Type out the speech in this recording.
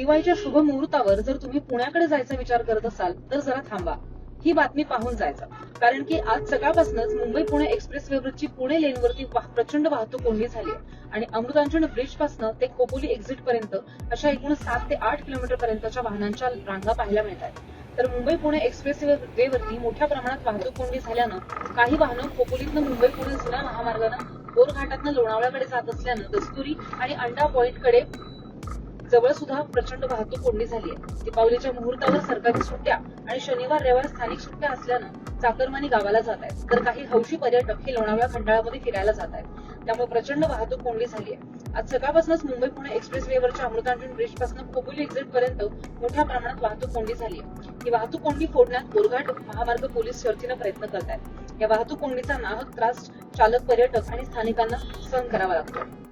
दिवाळीच्या शुभ मुहूर्तावर जर तुम्ही पुण्याकडे जायचा विचार करत असाल तर जरा थांबा. ही बातमी पाहून जायचं. कारण की आज सकाळपासूनच मुंबई पुणे एक्सप्रेस वेवरची पुणे लेनवरती प्रचंड वाहतूक कोंडी झाली आहे. आणि अमृतांचन ब्रिजपासून ते खोपोली एक्झिट पर्यंत अशा एकूण सात ते आठ किलोमीटर पर्यंतच्या वाहनांच्या रांगा पाहायला मिळत आहेत. तर मुंबई पुणे एक्सप्रेस वेवरती मोठ्या प्रमाणात वाहतूक कोंडी झाल्यानं काही वाहनं खोपोलीतनं मुंबई पुणे जुन्या महामार्गानं बोरघाटातनं लोणावळ्याकडे जात असल्यानं दस्तुरी आणि अंडा पॉइंटकडे जवळ सुद्धा प्रचंड वाहतूक कोंडी झाली आहे. दीपावलीच्या मुहूर्तावर सरकारी सुट्ट्या आणि शनिवार रविवार स्थानिक सुट्ट्या असल्यानं चाकरमानी गावाला जात आहेत. तर काही हौशी पर्यटक हे लोणावळा खंडाळामध्ये फिरायला जात आहेत. त्यामुळे प्रचंड वाहतूक कोंडी झाली आहे. आज सकाळपासूनच मुंबई पुणे एक्सप्रेस वेवरच्या अमृतांजन ब्रिजपासून खोपोली एक्झिट पर्यंत मोठ्या प्रमाणात वाहतूक कोंडी झाली आहे. ही वाहतूक कोंडी फोडण्यात बोरघाट महामार्ग पोलीस शर्थीनं प्रयत्न करत आहेत या वाहतूक कोंडीचा नाहक त्रास चालक पर्यटक आणि स्थानिकांना सहन करावा लागतो.